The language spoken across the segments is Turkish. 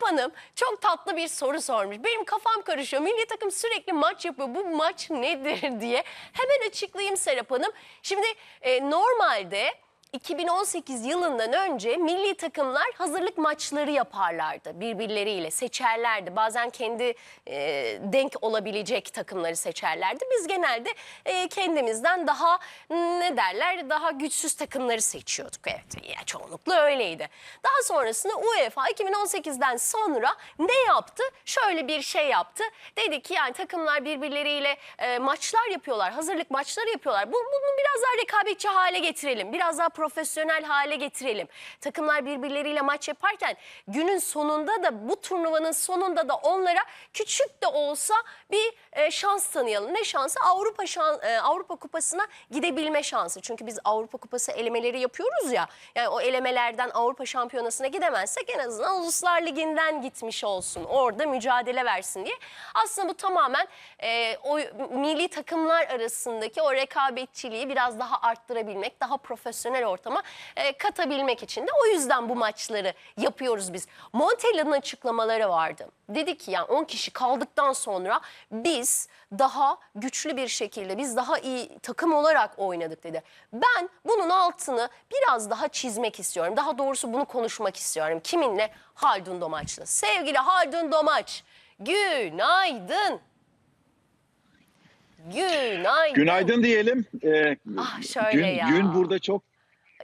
Serap Hanım çok tatlı bir soru sormuş. Benim kafam karışıyor. Milli takım sürekli maç yapıyor. Bu maç nedir diye. Hemen açıklayayım Serap Hanım. Şimdi e, normalde 2018 yılından önce milli takımlar hazırlık maçları yaparlardı birbirleriyle seçerlerdi. Bazen kendi e, denk olabilecek takımları seçerlerdi. Biz genelde e, kendimizden daha ne derler daha güçsüz takımları seçiyorduk. Evet ya çoğunlukla öyleydi. Daha sonrasında UEFA 2018'den sonra ne yaptı? Şöyle bir şey yaptı. Dedi ki yani takımlar birbirleriyle e, maçlar yapıyorlar. Hazırlık maçları yapıyorlar. Bu- Bunu biraz daha rekabetçi hale getirelim. Biraz daha profesyonel hale getirelim. Takımlar birbirleriyle maç yaparken günün sonunda da bu turnuvanın sonunda da onlara küçük de olsa bir e, şans tanıyalım. Ne şansı? Avrupa şan, e, Avrupa Kupası'na gidebilme şansı. Çünkü biz Avrupa Kupası elemeleri yapıyoruz ya. Yani o elemelerden Avrupa Şampiyonası'na gidemezsek en azından Uluslar Ligi'nden gitmiş olsun. Orada mücadele versin diye. Aslında bu tamamen e, o milli takımlar arasındaki o rekabetçiliği biraz daha arttırabilmek, daha profesyonel ortama e, katabilmek için de o yüzden bu maçları yapıyoruz biz. Montella'nın açıklamaları vardı. Dedi ki yani 10 kişi kaldıktan sonra biz daha güçlü bir şekilde, biz daha iyi takım olarak oynadık dedi. Ben bunun altını biraz daha çizmek istiyorum. Daha doğrusu bunu konuşmak istiyorum. Kiminle? Haldun Domaç'la. Sevgili Haldun Domaç, günaydın. Günaydın. Günaydın diyelim. Ee, Ah, şöyle gün, ya. gün burada çok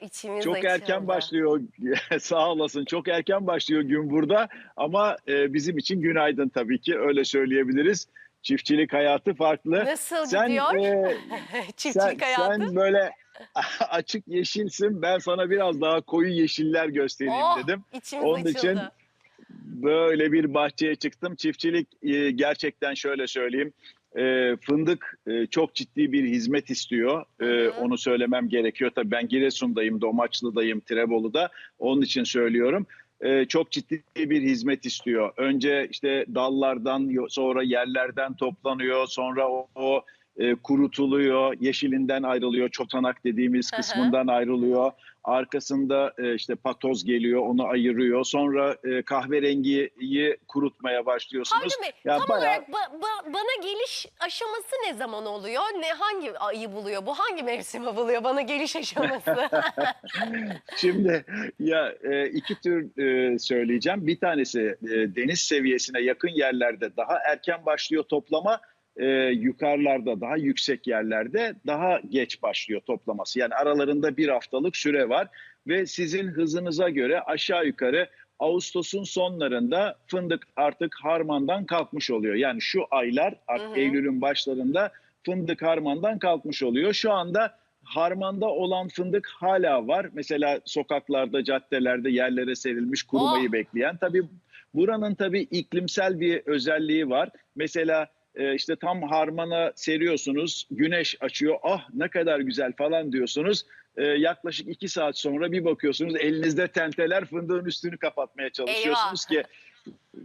İçimiz çok açıldı. erken başlıyor. Sağ olasın. Çok erken başlıyor gün burada. Ama e, bizim için günaydın tabii ki. Öyle söyleyebiliriz. Çiftçilik hayatı farklı. Nasıl sen, gidiyor? e, Çiftçilik sen, hayatı. sen böyle açık yeşilsin. Ben sana biraz daha koyu yeşiller göstereyim oh, dedim. Onun açıldı. için böyle bir bahçeye çıktım. Çiftçilik e, gerçekten şöyle söyleyeyim. E, fındık e, çok ciddi bir hizmet istiyor. E, Hı onu söylemem gerekiyor. Tabii ben Giresun'dayım, Domaçlı'dayım, Tirebolu'da. Onun için söylüyorum. E, çok ciddi bir hizmet istiyor. Önce işte dallardan sonra yerlerden toplanıyor. Sonra o, o, e, kurutuluyor, yeşilinden ayrılıyor, çotanak dediğimiz kısmından ayrılıyor. Arkasında e, işte patoz geliyor, onu ayırıyor. Sonra e, kahverengiyi kurutmaya başlıyorsunuz. Bey Ya tam bayağı- olarak ba- ba- bana geliş aşaması ne zaman oluyor? Ne hangi ayı buluyor? Bu hangi mevsimi buluyor bana geliş aşaması? Şimdi ya e, iki tür e, söyleyeceğim. Bir tanesi e, deniz seviyesine yakın yerlerde daha erken başlıyor toplama. E, yukarılarda daha yüksek yerlerde daha geç başlıyor toplaması. Yani aralarında bir haftalık süre var ve sizin hızınıza göre aşağı yukarı Ağustos'un sonlarında fındık artık harmandan kalkmış oluyor. Yani şu aylar artık. Eylül'ün başlarında fındık harmandan kalkmış oluyor. Şu anda harmanda olan fındık hala var. Mesela sokaklarda, caddelerde yerlere serilmiş kurumayı Oh! bekleyen. Tabii buranın tabii iklimsel bir özelliği var. Mesela e, işte tam harmana seriyorsunuz, güneş açıyor. Ah ne kadar güzel falan diyorsunuz. E, yaklaşık iki saat sonra bir bakıyorsunuz elinizde tenteler fındığın üstünü kapatmaya çalışıyorsunuz ki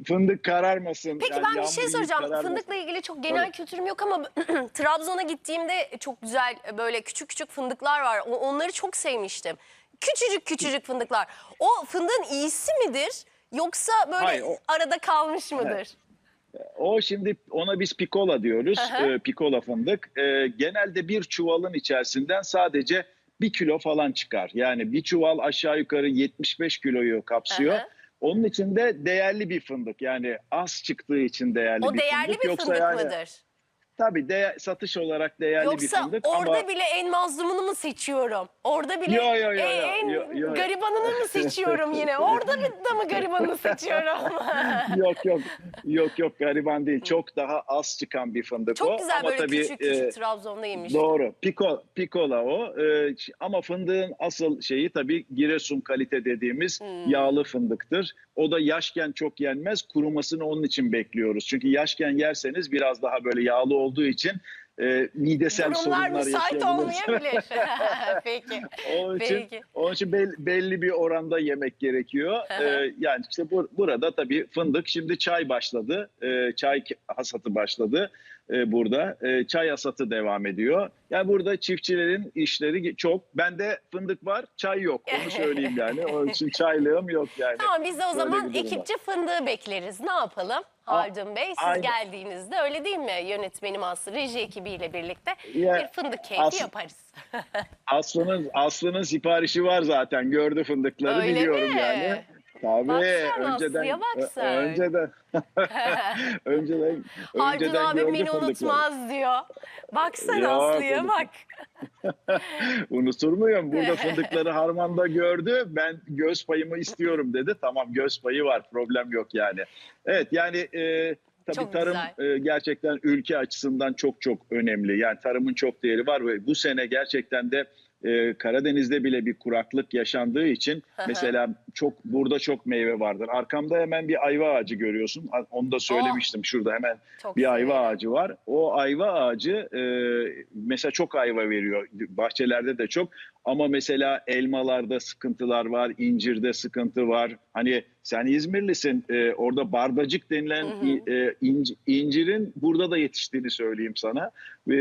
fındık kararmasın. Peki Yani ben bir şey soracağım. kararmasın. Fındıkla ilgili çok genel Tabii. kültürüm yok ama Trabzon'a gittiğimde çok güzel böyle küçük küçük fındıklar var. Onları çok sevmiştim. Küçücük küçücük fındıklar. O fındığın iyisi midir? Yoksa böyle Hayır, o- arada kalmış mıdır? O şimdi ona biz pikola diyoruz. Ee, pikola fındık. Ee, genelde bir çuvalın içerisinden sadece bir kilo falan çıkar. Yani bir çuval aşağı yukarı 75 kiloyu kapsıyor. Hı. Onun için de değerli bir fındık. Yani az çıktığı için değerli O bir değerli fındık. bir Yoksa fındık yani, mıdır? Tabii de, satış olarak değerli bir Yoksa fındık orada ama bile en mazlumunu mu seçiyorum? Orada bile Yo, yo, yo, yo, en yo, yo. garibanını mı seçiyorum yine? Orada mı da mı garibanını seçiyorum? yok yok yok yok gariban değil. Çok daha az çıkan bir fındık o. Çok güzel ama böyle tabii, küçük küçük e, Trabzon'da yemiştim. Doğru. Piko, pikola o. Ee, ama fındığın asıl şeyi tabii Giresun kalite dediğimiz Hmm. yağlı fındıktır. O da yaşken çok yenmez. Kurumasını onun için bekliyoruz. Çünkü yaşken yerseniz biraz daha böyle yağlı olduğu için e, midesel Durumlar sorunlar müsait olmayabilir. Peki. Onun için, Peki. onun için bel- belli bir oranda yemek gerekiyor. Ee, yani işte bu, burada tabii fındık şimdi çay başladı. Ee, çay hasadı başladı. E, burada. E, çay hasatı devam ediyor. Yani burada çiftçilerin işleri çok. Bende fındık var, çay yok. Onu söyleyeyim yani. Onun için çaylığım yok yani. Tamam biz de o Böyle zaman ekipçe fındığı bekleriz. Ne yapalım? Haldun Bey siz aynen. geldiğinizde öyle değil mi yönetmenim Aslı reji ekibiyle birlikte Ya, bir fındık keyfi Aslı- yaparız. Aslı'nın Aslı'nın siparişi var zaten. Gördü fındıkları Öyle biliyorum mi? yani. Tabii önceden Aslı'ya bak sen. önceden önceden Haldun önceden abi gördü beni unutmaz diyor. Bak sen Ya, Aslı'ya bak. Unutur muyum? Burada fındıkları harmanda gördü. Ben göz payımı istiyorum dedi. Tamam göz payı var. Problem yok yani. Evet yani e, tabii Çok tarım güzel. e, gerçekten ülke açısından çok çok önemli. Yani tarımın çok değeri var ve bu sene gerçekten de e, Karadeniz'de bile bir kuraklık yaşandığı için mesela çok burada çok meyve vardır. Arkamda hemen bir ayva ağacı görüyorsun. Onu da söylemiştim. Şurada hemen Çok bir ayva severim. ağacı var. O ayva ağacı e, mesela çok ayva veriyor. Bahçelerde de çok. Ama mesela elmalarda sıkıntılar var, incirde sıkıntı var. Hani sen İzmirlisin, e, orada bardacık denilen Hı hı. e, inc- incirin burada da yetiştiğini söyleyeyim sana. E,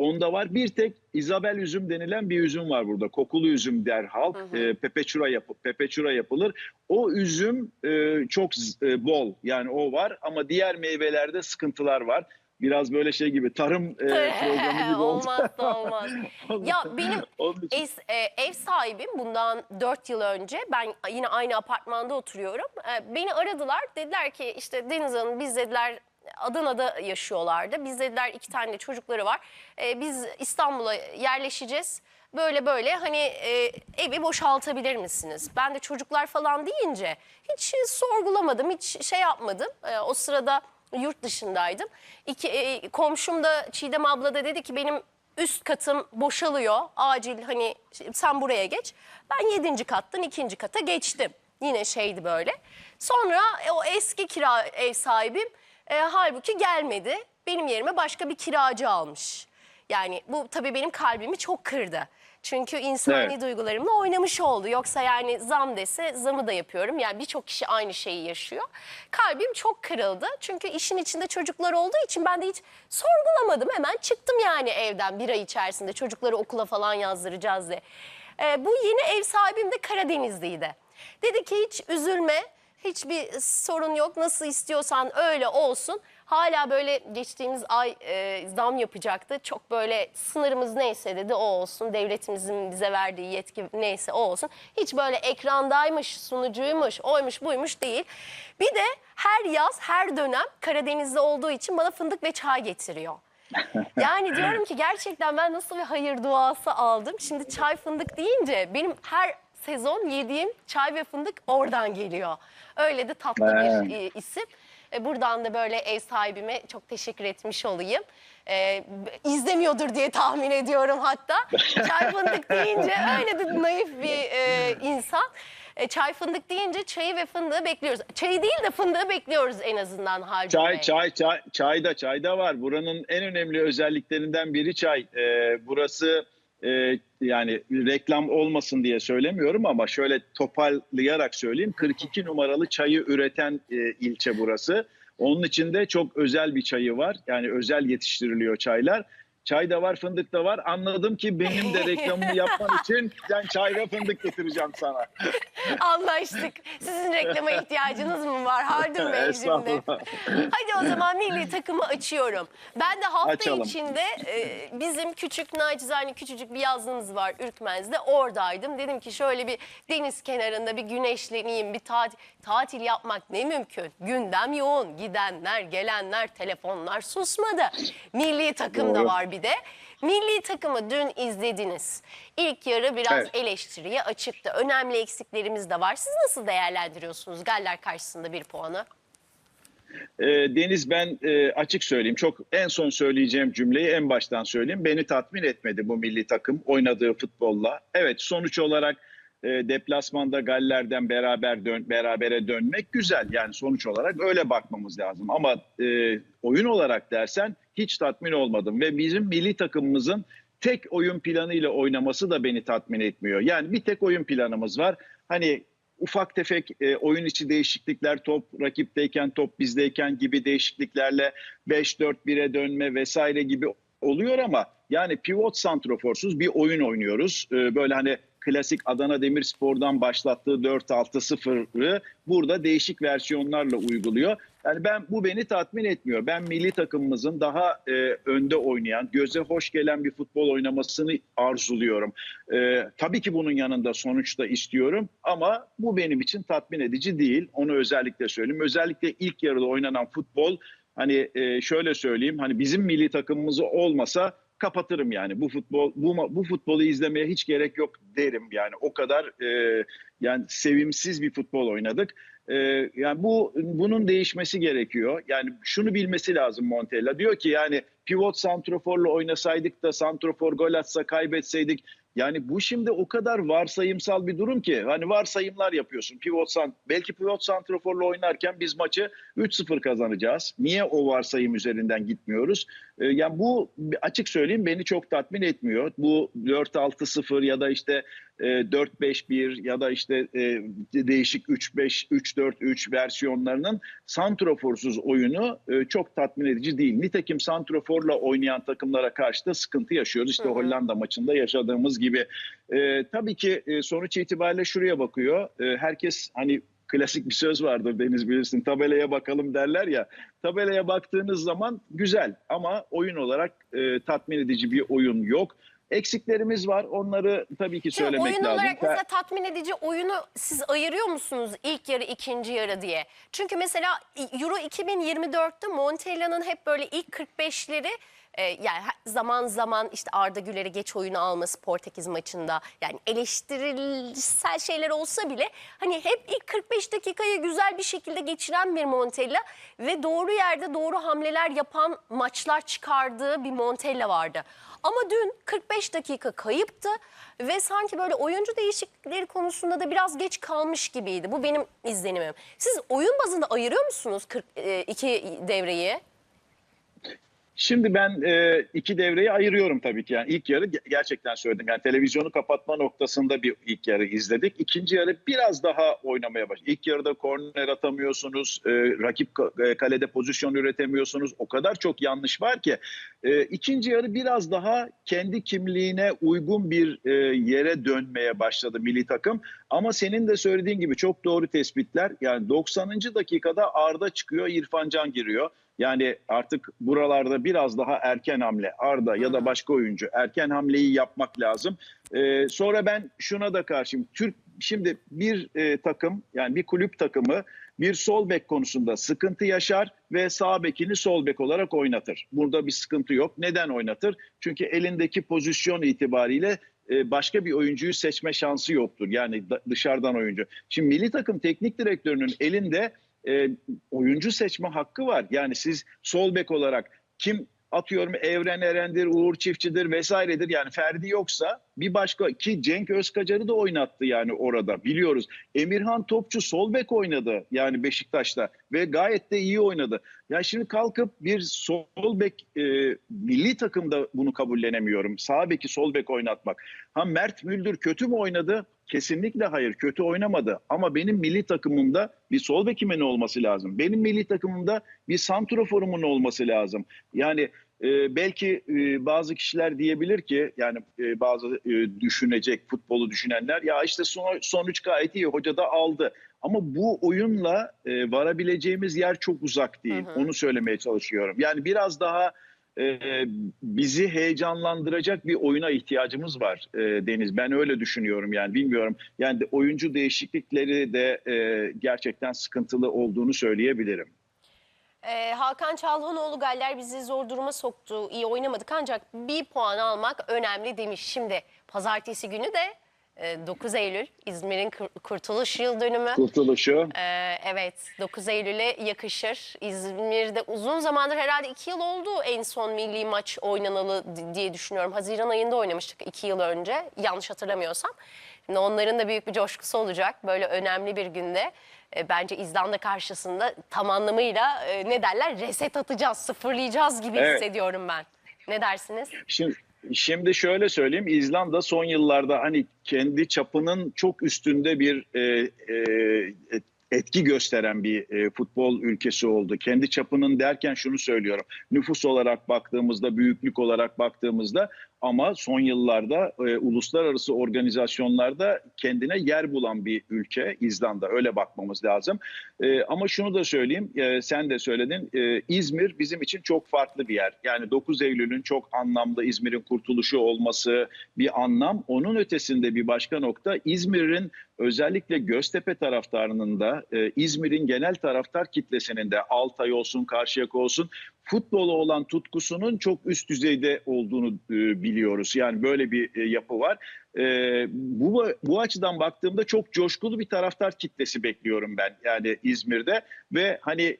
onda var. Bir tek Isabel üzüm denilen bir üzüm var burada. Kokulu üzüm der halk. Hı hı. E, pepeçura, yapı, pepeçura yapılır. O üzüm e, çok e, bol yani o var ama diğer meyvelerde sıkıntılar var. Biraz böyle şey gibi tarım e, programı gibi oldu. olmaz da olmaz. Ya benim Ev, e, ev sahibim bundan 4 yıl önce ben yine aynı apartmanda oturuyorum. E, beni aradılar dediler ki işte Deniz Hanım biz dediler Adana'da yaşıyorlardı. Biz dediler iki tane çocukları var. E, biz İstanbul'a yerleşeceğiz. Böyle böyle hani e, evi boşaltabilir misiniz? Ben de çocuklar falan deyince hiç sorgulamadım, hiç şey yapmadım. E, o sırada yurt dışındaydım. İki, e, komşum da Çiğdem abla da dedi ki benim üst katım boşalıyor. Acil hani sen buraya geç. Ben yedinci kattan ikinci kata geçtim. Yine şeydi böyle. Sonra e, o eski kira ev sahibim e, halbuki gelmedi. Benim yerime başka bir kiracı almış. Yani bu tabii benim kalbimi çok kırdı. Çünkü insani Evet. duygularımla oynamış oldu. Yoksa yani zam dese zamı da yapıyorum. Yani birçok kişi aynı şeyi yaşıyor. Kalbim çok kırıldı. Çünkü işin içinde çocuklar olduğu için ben de hiç sorgulamadım. Hemen çıktım yani evden bir ay içerisinde çocukları okula falan yazdıracağız diye. Ee, bu yeni ev sahibim de Karadenizliydi. Dedi ki hiç üzülme. Hiçbir sorun yok. Nasıl istiyorsan öyle olsun. Hala böyle geçtiğimiz ay e, zam yapacaktı. Çok böyle sınırımız neyse dedi o olsun. Devletimizin bize verdiği yetki neyse o olsun. Hiç böyle ekrandaymış, sunucuymuş, oymuş buymuş değil. Bir de her yaz, her dönem Karadeniz'de olduğu için bana fındık ve çay getiriyor. Yani diyorum ki gerçekten ben nasıl bir hayır duası aldım. Şimdi çay fındık deyince benim her sezon yediğim çay ve fındık oradan geliyor. Öyle de tatlı bir e, isim. E, buradan da böyle ev sahibime çok teşekkür etmiş olayım. E, izlemiyordur diye tahmin ediyorum hatta. Çay fındık deyince öyle de naif bir e, insan. E, çay fındık deyince çayı ve fındığı bekliyoruz. Çayı değil de fındığı bekliyoruz en azından Haldun Çay, Bey. çay, çay, çay da çay da var. Buranın en önemli özelliklerinden biri çay. Ee, burası e, yani reklam olmasın diye söylemiyorum ama şöyle toparlayarak söyleyeyim. 42 numaralı çayı üreten e, ilçe burası. Onun içinde çok özel bir çayı var. Yani özel yetiştiriliyor çaylar. Çay da var, fındık da var. Anladım ki benim de reklamımı yapman için ben çay ve fındık getireceğim sana. Anlaştık. Sizin reklama ihtiyacınız mı var Haldun Bey şimdi? Hadi o zaman milli takımı açıyorum. Ben de hafta Açalım. içinde e, bizim küçük nacizane küçücük bir yazlığımız var Ürkmez'de. Oradaydım. Dedim ki şöyle bir deniz kenarında bir güneşleneyim, bir tatil, tatil yapmak ne mümkün. Gündem yoğun. Gidenler, gelenler, telefonlar susmadı. Milli takım da var bir de. Milli takımı dün izlediniz. İlk yarı biraz Evet. eleştiriye açıktı. Önemli eksiklerimiz de var. Siz nasıl değerlendiriyorsunuz Galler karşısında bir puanı? E, Deniz ben e, açık söyleyeyim çok en son söyleyeceğim cümleyi en baştan söyleyeyim. Beni tatmin etmedi bu milli takım oynadığı futbolla. Evet sonuç olarak e, deplasmanda Galler'den beraber dön, berabere dönmek güzel. Yani sonuç olarak öyle bakmamız lazım. Ama e, oyun olarak dersen hiç tatmin olmadım ve bizim milli takımımızın tek oyun planıyla oynaması da beni tatmin etmiyor. Yani bir tek oyun planımız var. Hani ufak tefek e, oyun içi değişiklikler, top rakipteyken, top bizdeyken gibi değişikliklerle 5-4-1'e dönme vesaire gibi oluyor ama yani pivot santroforsuz bir oyun oynuyoruz. E, böyle hani klasik Adana Demirspor'dan başlattığı 4-6-0'ı burada değişik versiyonlarla uyguluyor. Yani ben bu beni tatmin etmiyor. Ben milli takımımızın daha e, önde oynayan, göze hoş gelen bir futbol oynamasını arzuluyorum. E, tabii ki bunun yanında sonuçta istiyorum ama bu benim için tatmin edici değil. Onu özellikle söyleyeyim. Özellikle ilk yarıda oynanan futbol hani e, şöyle söyleyeyim hani bizim milli takımımız olmasa kapatırım yani bu futbol bu bu futbolu izlemeye hiç gerek yok derim yani o kadar e, yani sevimsiz bir futbol oynadık. E, yani bu bunun değişmesi gerekiyor. Yani şunu bilmesi lazım Montella. Diyor ki yani pivot santroforla oynasaydık da santrofor gol atsa kaybetseydik yani bu şimdi o kadar varsayımsal bir durum ki hani varsayımlar yapıyorsun. Pivot san belki pivot santroforla oynarken biz maçı 3-0 kazanacağız. Niye o varsayım üzerinden gitmiyoruz? Ee, yani bu açık söyleyeyim beni çok tatmin etmiyor. Bu 4-6-0 ya da işte e, 4-5-1 ya da işte e, değişik 3-5 3-4-3 versiyonlarının santroforsuz oyunu e, çok tatmin edici değil. Nitekim santroforla oynayan takımlara karşı da sıkıntı yaşıyoruz. İşte Hı hı. Hollanda maçında yaşadığımız gibi. E, tabii ki e, sonuç itibariyle şuraya bakıyor. E, herkes hani klasik bir söz vardır Deniz bilirsin tabelaya bakalım derler ya. Tabelaya baktığınız zaman güzel ama oyun olarak e, tatmin edici bir oyun yok. Eksiklerimiz var. Onları tabii ki Şimdi söylemek oyun lazım. olarak mesela tatmin edici oyunu siz ayırıyor musunuz ilk yarı ikinci yarı diye? Çünkü mesela Euro 2024'te Montella'nın hep böyle ilk 45'leri e, yani zaman zaman işte Arda Güler'i geç oyunu alması Portekiz maçında yani eleştirisel şeyler olsa bile hani hep ilk 45 dakikayı güzel bir şekilde geçiren bir Montella ve doğru yerde doğru hamleler yapan maçlar çıkardığı bir Montella vardı. Ama dün 45 dakika kayıptı ve sanki böyle oyuncu değişiklikleri konusunda da biraz geç kalmış gibiydi. Bu benim izlenimim. Siz oyun bazında ayırıyor musunuz 42 devreyi? Şimdi ben e, iki devreyi ayırıyorum tabii ki. Yani ilk yarı ge- gerçekten söyledim. Yani televizyonu kapatma noktasında bir ilk yarı izledik. İkinci yarı biraz daha oynamaya başladı. İlk yarıda korner atamıyorsunuz. e, rakip e, kalede pozisyon üretemiyorsunuz. O kadar çok yanlış var ki. E, ikinci yarı biraz daha kendi kimliğine uygun bir e, yere dönmeye başladı milli takım. Ama senin de söylediğin gibi çok doğru tespitler. Yani 90. dakikada Arda çıkıyor, İrfan Can giriyor. Yani artık buralarda biraz daha erken hamle Arda ya da başka oyuncu erken hamleyi yapmak lazım. Ee, sonra ben şuna da karşıyım. Türk şimdi bir e, takım yani bir kulüp takımı bir sol bek konusunda sıkıntı yaşar ve sağ bekini sol bek olarak oynatır. Burada bir sıkıntı yok. Neden oynatır? Çünkü elindeki pozisyon itibariyle e, başka bir oyuncuyu seçme şansı yoktur. Yani da- dışarıdan oyuncu. Şimdi milli takım teknik direktörünün elinde e, oyuncu seçme hakkı var. Yani siz sol bek olarak kim atıyorum Evren Eren'dir, Uğur Çiftçi'dir vesairedir. Yani Ferdi yoksa bir başka ki Cenk Özkacar'ı da oynattı yani orada biliyoruz. Emirhan Topçu sol bek oynadı yani Beşiktaş'ta ve gayet de iyi oynadı. Ya şimdi kalkıp bir sol bek e, milli takımda bunu kabullenemiyorum. Sağ beki sol bek oynatmak. Ha Mert Müldür kötü mü oynadı? Kesinlikle hayır kötü oynamadı ama benim milli takımımda bir sol bekimin olması lazım. Benim milli takımımda bir santroforumun olması lazım. Yani e, belki e, bazı kişiler diyebilir ki yani e, bazı e, düşünecek futbolu düşünenler ya işte son, sonuç gayet iyi hoca da aldı. Ama bu oyunla e, varabileceğimiz yer çok uzak değil. Hı hı. Onu söylemeye çalışıyorum. Yani biraz daha e, bizi heyecanlandıracak bir oyuna ihtiyacımız var e, Deniz. Ben öyle düşünüyorum yani bilmiyorum. Yani de oyuncu değişiklikleri de e, gerçekten sıkıntılı olduğunu söyleyebilirim. Ee, Hakan Çalhanoğlu Galler bizi zor duruma soktu. İyi oynamadık ancak bir puan almak önemli demiş. Şimdi pazartesi günü de 9 Eylül İzmir'in kur- kurtuluş yıl dönümü. Kurtuluşu Ee, evet 9 Eylül'e yakışır. İzmir'de uzun zamandır herhalde 2 yıl oldu en son milli maç oynanalı di- diye düşünüyorum. Haziran ayında oynamıştık 2 yıl önce yanlış hatırlamıyorsam. Şimdi onların da büyük bir coşkusu olacak böyle önemli bir günde. E, bence İzlanda karşısında tam anlamıyla e, ne derler reset atacağız, sıfırlayacağız gibi Evet. hissediyorum ben. Ne dersiniz? Şimdi Şimdi şöyle söyleyeyim, İzlanda son yıllarda hani kendi çapının çok üstünde bir e, e, etki gösteren bir e, futbol ülkesi oldu. Kendi çapının derken şunu söylüyorum. Nüfus olarak baktığımızda, büyüklük olarak baktığımızda ama son yıllarda e, uluslararası organizasyonlarda kendine yer bulan bir ülke İzlanda. Öyle bakmamız lazım. E, ama şunu da söyleyeyim, e, sen de söyledin. E, İzmir bizim için çok farklı bir yer. Yani 9 Eylül'ün çok anlamda İzmir'in kurtuluşu olması bir anlam. Onun ötesinde bir başka nokta İzmir'in özellikle Göztepe taraftarının da e, İzmir'in genel taraftar kitlesinin de Altay olsun, Karşıyaka olsun futbola olan tutkusunun çok üst düzeyde olduğunu e, biliyoruz. Yani böyle bir e, yapı var. E, bu bu açıdan baktığımda çok coşkulu bir taraftar kitlesi bekliyorum ben. Yani İzmir'de ve hani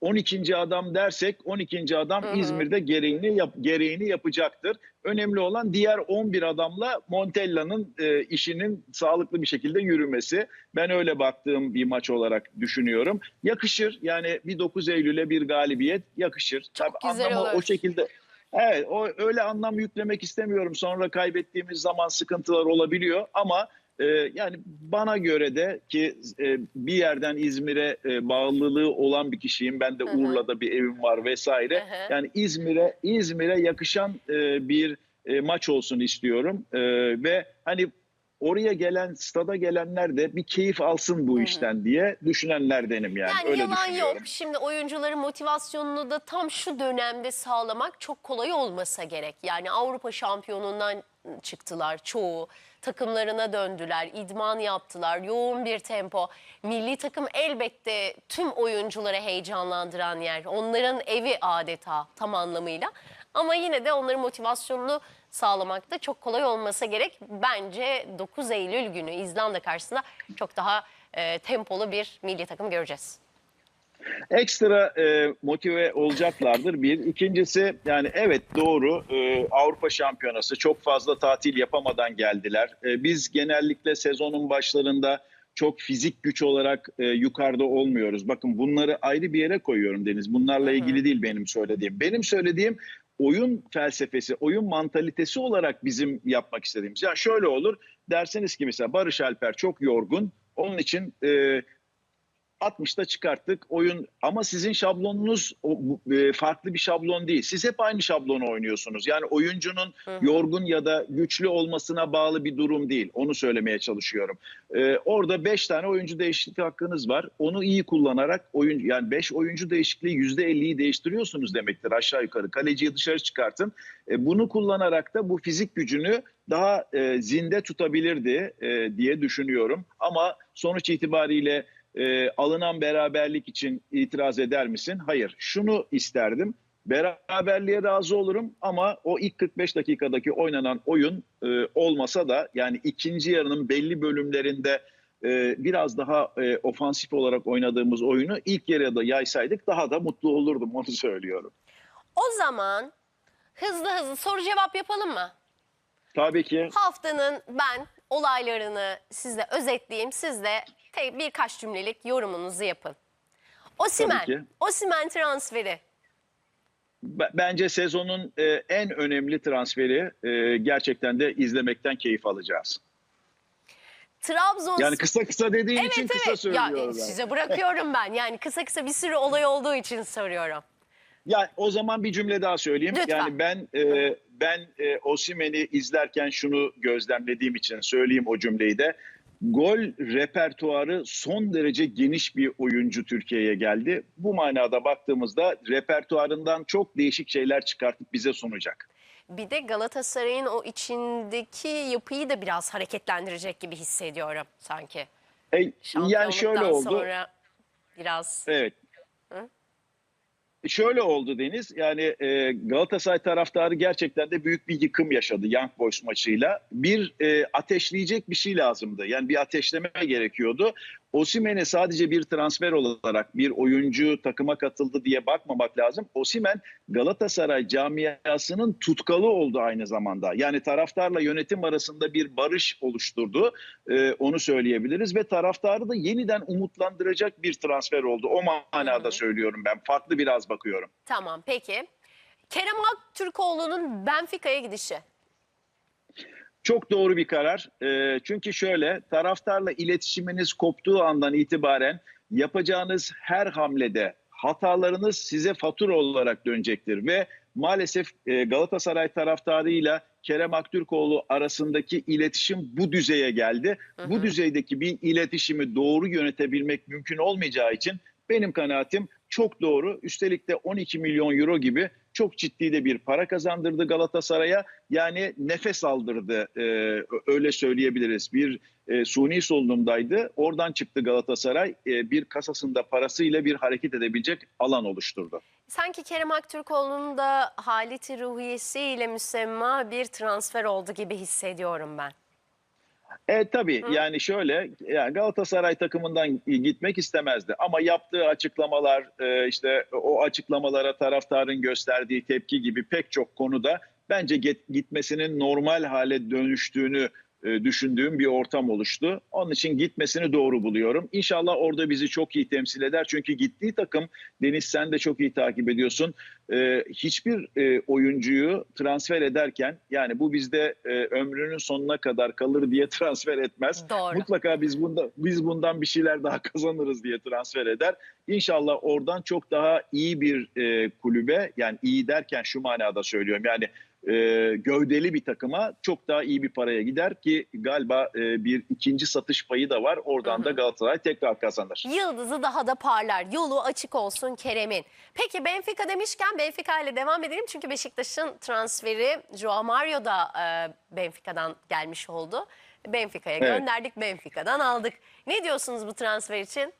12. adam dersek 12. adam Hı hı. İzmir'de gereğini yap, gereğini yapacaktır. Önemli olan diğer 11 adamla Montella'nın e, işinin sağlıklı bir şekilde yürümesi. Ben öyle baktığım bir maç olarak düşünüyorum. Yakışır yani bir 9 Eylül'e bir galibiyet yakışır. Çok Tabii güzel olur. o şekilde Evet, o öyle anlam yüklemek istemiyorum. Sonra kaybettiğimiz zaman sıkıntılar olabiliyor ama e, yani bana göre de ki e, bir yerden İzmir'e e, bağlılığı olan bir kişiyim. Ben de. Urla'da bir evim var vesaire. Yani İzmir'e İzmir'e yakışan e, bir e, maç olsun istiyorum. E, ve hani oraya gelen, stada gelenler de bir keyif alsın bu Hı hı. işten diye düşünenlerdenim yani. Yani Öyle yalan yok. Şimdi oyuncuların motivasyonunu da tam şu dönemde sağlamak çok kolay olmasa gerek. Yani Avrupa şampiyonundan çıktılar çoğu. Takımlarına döndüler, idman yaptılar, yoğun bir tempo. Milli takım elbette tüm oyuncuları heyecanlandıran yer. Onların evi adeta tam anlamıyla. Ama yine de onların motivasyonunu sağlamak da çok kolay olmasa gerek. Bence 9 Eylül günü İzlanda karşısında çok daha e, tempolu bir milli takım göreceğiz. Ekstra e, motive olacaklardır bir. İkincisi yani evet doğru e, Avrupa Şampiyonası çok fazla tatil yapamadan geldiler. E, biz genellikle sezonun başlarında çok fizik güç olarak e, yukarıda olmuyoruz. Bakın bunları ayrı bir yere koyuyorum Deniz. Bunlarla ilgili değil benim söylediğim. Benim söylediğim oyun felsefesi, oyun mantalitesi olarak bizim yapmak istediğimiz. Yani şöyle olur derseniz ki mesela Barış Alper çok yorgun. Onun için e, 60'ta çıkarttık oyun ama sizin şablonunuz e, farklı bir şablon değil. Siz hep aynı şablonu oynuyorsunuz. Yani oyuncunun Hı hı. yorgun ya da güçlü olmasına bağlı bir durum değil. Onu söylemeye çalışıyorum. E, orada 5 tane oyuncu değişiklik hakkınız var. Onu iyi kullanarak oyun yani 5 oyuncu değişikliği %50'yi değiştiriyorsunuz demektir aşağı yukarı. Kaleciyi dışarı çıkartın. E, bunu kullanarak da bu fizik gücünü daha e, zinde tutabilirdi e, diye düşünüyorum. Ama sonuç itibariyle e, alınan beraberlik için itiraz eder misin? Hayır. Şunu isterdim. Beraberliğe razı olurum ama o ilk 45 dakikadaki oynanan oyun e, olmasa da yani ikinci yarının belli bölümlerinde e, biraz daha e, ofansif olarak oynadığımız oyunu ilk yarıda yaysaydık daha da mutlu olurdum onu söylüyorum. O zaman hızlı hızlı soru cevap yapalım mı? Tabii ki Haftanın ben olaylarını size özetleyeyim. Siz de birkaç cümlelik yorumunuzu yapın. Osimen. Osimen transferi. bence sezonun e, en önemli transferi e, gerçekten de izlemekten keyif alacağız. Trabzon Yani kısa kısa dediğin için Evet kısa evet. Ya, söylüyorum. e, ben. size bırakıyorum ben. Yani kısa kısa bir sürü olay olduğu için soruyorum. Ya o zaman bir cümle daha söyleyeyim. Lütfen. Yani ben e, ben e, Osimhen'i izlerken şunu gözlemlediğim için söyleyeyim o cümleyi de. Gol repertuarı son derece geniş bir oyuncu Türkiye'ye geldi. Bu manada baktığımızda repertuarından çok değişik şeyler çıkartıp bize sunacak. Bir de Galatasaray'ın o içindeki yapıyı da biraz hareketlendirecek gibi hissediyorum sanki. E, yani şöyle oldu. sonra biraz Evet. Şöyle oldu Deniz. Yani e, Galatasaray taraftarı gerçekten de büyük bir yıkım yaşadı Young Boys maçıyla. Bir e, ateşleyecek bir şey lazımdı. Yani bir ateşleme gerekiyordu. Osimhen'e sadece bir transfer olarak bir oyuncu takıma katıldı diye bakmamak lazım. Osimhen Galatasaray camiasının tutkalı oldu aynı zamanda. Yani taraftarla yönetim arasında bir barış oluşturdu. E, onu söyleyebiliriz ve taraftarı da yeniden umutlandıracak bir transfer oldu. O manada Hı hı. söylüyorum ben. Farklı biraz bakıyorum. tamam peki. Kerem Aktürkoğlu'nun Benfica'ya gidişi. Çok doğru bir karar. Ee, çünkü şöyle taraftarla iletişiminiz koptuğu andan itibaren yapacağınız her hamlede hatalarınız size fatura olarak dönecektir ve maalesef e, Galatasaray taraftarıyla Kerem Aktürkoğlu arasındaki iletişim bu düzeye geldi. Hı hı. Bu düzeydeki bir iletişimi doğru yönetebilmek mümkün olmayacağı için benim kanaatim çok doğru. Üstelik de 12 milyon euro gibi çok ciddi de bir para kazandırdı Galatasaray'a. Yani nefes aldırdı e, öyle söyleyebiliriz. Bir e, suni solunumdaydı. Oradan çıktı Galatasaray. E, bir kasasında parasıyla bir hareket edebilecek alan oluşturdu. Sanki Kerem Aktürkoğlu'nun da haleti ruhiyesiyle müsemma bir transfer oldu gibi hissediyorum ben. E tabii Hı. yani şöyle yani Galatasaray takımından gitmek istemezdi ama yaptığı açıklamalar e, işte o açıklamalara taraftarın gösterdiği tepki gibi pek çok konuda bence get- gitmesinin normal hale dönüştüğünü düşündüğüm bir ortam oluştu. Onun için gitmesini doğru buluyorum. İnşallah orada bizi çok iyi temsil eder. Çünkü gittiği takım Deniz sen de çok iyi takip ediyorsun. E, hiçbir e, oyuncuyu transfer ederken yani bu bizde e, ömrünün sonuna kadar kalır diye transfer etmez. Doğru. Mutlaka biz bunda biz bundan bir şeyler daha kazanırız diye transfer eder. İnşallah oradan çok daha iyi bir e, kulübe yani iyi derken şu manada söylüyorum yani e, gövdeli bir takıma çok daha iyi bir paraya gider ki galiba e, bir ikinci satış payı da var. Oradan Hı hı. da Galatasaray tekrar kazanır. Yıldızı daha da parlar. Yolu açık olsun Kerem'in. Peki Benfica demişken Benfica ile devam edelim. Çünkü Beşiktaş'ın transferi Joao Mario da e, Benfica'dan gelmiş oldu. Benfica'ya Evet. gönderdik, Benfica'dan aldık. Ne diyorsunuz bu transfer için?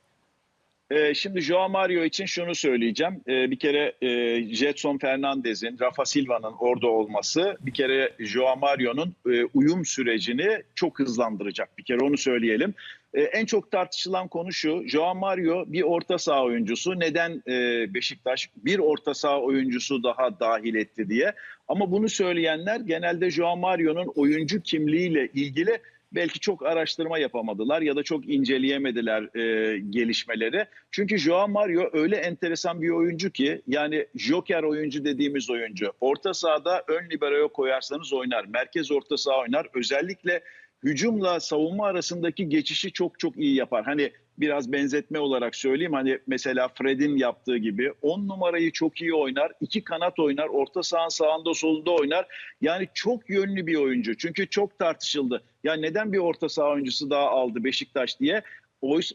Ee, şimdi Joao Mario için şunu söyleyeceğim. Ee, bir kere e, Jetson Fernandez'in, Rafa Silva'nın orada olması bir kere Joao Mario'nun e, uyum sürecini çok hızlandıracak. Bir kere onu söyleyelim. Ee, en çok tartışılan konu şu. Joao Mario bir orta saha oyuncusu. Neden e, Beşiktaş bir orta saha oyuncusu daha dahil etti diye. Ama bunu söyleyenler genelde Joao Mario'nun oyuncu kimliğiyle ilgili belki çok araştırma yapamadılar ya da çok inceleyemediler e, gelişmeleri. Çünkü Joao Mario öyle enteresan bir oyuncu ki yani joker oyuncu dediğimiz oyuncu. Orta sahada ön libero'ya koyarsanız oynar. Merkez orta saha oynar. Özellikle hücumla savunma arasındaki geçişi çok çok iyi yapar. Hani biraz benzetme olarak söyleyeyim. Hani mesela Fred'in yaptığı gibi 10 numarayı çok iyi oynar. iki kanat oynar. Orta sahanın sağında solunda oynar. Yani çok yönlü bir oyuncu. Çünkü çok tartışıldı. Ya neden bir orta saha oyuncusu daha aldı Beşiktaş diye.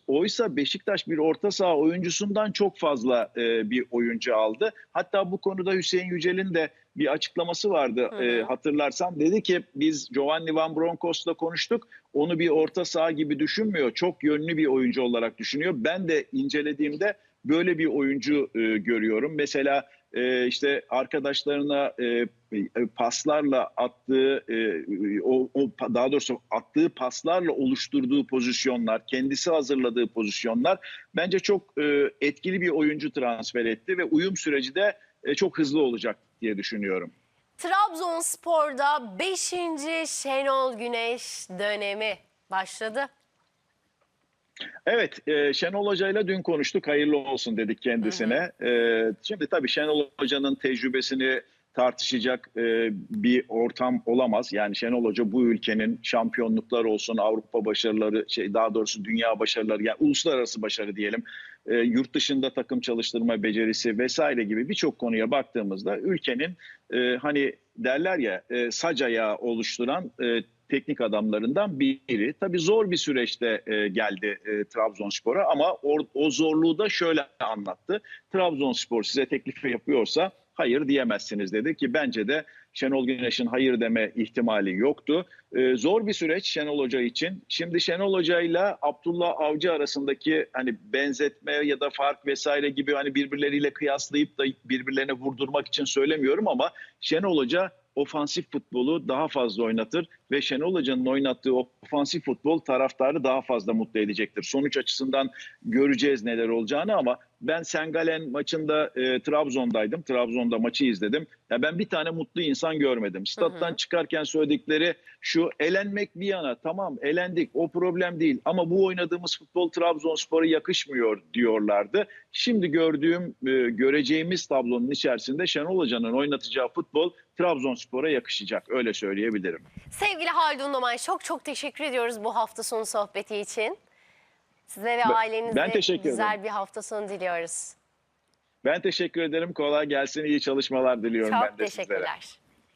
Oysa, Beşiktaş bir orta saha oyuncusundan çok fazla e, bir oyuncu aldı. Hatta bu konuda Hüseyin Yücel'in de bir açıklaması vardı Hı hı. e, hatırlarsan. Dedi ki biz Giovanni Van Bronckhorst'la konuştuk. Onu bir orta saha gibi düşünmüyor. Çok yönlü bir oyuncu olarak düşünüyor. Ben de incelediğimde böyle bir oyuncu e, görüyorum. Mesela e, işte arkadaşlarına e, paslarla attığı e, o, o daha doğrusu attığı paslarla oluşturduğu pozisyonlar, kendisi hazırladığı pozisyonlar bence çok e, etkili bir oyuncu transfer etti ve uyum süreci de e, çok hızlı olacak diye düşünüyorum. Trabzonspor'da 5. Şenol Güneş dönemi başladı. Evet, e, Şenol Hoca'yla dün konuştuk. Hayırlı olsun dedik kendisine. E, şimdi tabii Şenol Hoca'nın tecrübesini tartışacak e, bir ortam olamaz. Yani Şenol Hoca bu ülkenin şampiyonluklar olsun, Avrupa başarıları, şey daha doğrusu dünya başarıları, yani uluslararası başarı diyelim, e, yurt dışında takım çalıştırma becerisi vesaire gibi birçok konuya baktığımızda ülkenin e, hani derler ya e, sac oluşturan e, teknik adamlarından biri. Tabii zor bir süreçte e, geldi e, Trabzonspor'a ama or- o zorluğu da şöyle anlattı. Trabzonspor size teklifi yapıyorsa hayır diyemezsiniz dedi ki bence de Şenol Güneş'in hayır deme ihtimali yoktu. E, zor bir süreç Şenol Hoca için. Şimdi Şenol Hoca ile Abdullah Avcı arasındaki hani benzetme ya da fark vesaire gibi hani birbirleriyle kıyaslayıp da birbirlerine vurdurmak için söylemiyorum ama Şenol Hoca ofansif futbolu daha fazla oynatır ve Şenol Hoca'nın oynattığı ofansif futbol taraftarı daha fazla mutlu edecektir. Sonuç açısından göreceğiz neler olacağını ama ben Sengalen maçında e, Trabzon'daydım. Trabzon'da maçı izledim. Ya ben bir tane mutlu insan görmedim. Stat'tan çıkarken söyledikleri şu elenmek bir yana tamam elendik o problem değil ama bu oynadığımız futbol Trabzonspor'a yakışmıyor diyorlardı. Şimdi gördüğüm e, göreceğimiz tablonun içerisinde Şenol Hoca'nın oynatacağı futbol Trabzonspor'a yakışacak öyle söyleyebilirim. Sevgili Haldun Domay çok çok teşekkür ediyoruz bu hafta sonu sohbeti için. Size ve Ben- ailenize ben teşekkür güzel ederim. bir hafta sonu diliyoruz. Ben teşekkür ederim. Kolay gelsin. iyi çalışmalar diliyorum Çok ben de sizlere. teşekkürler.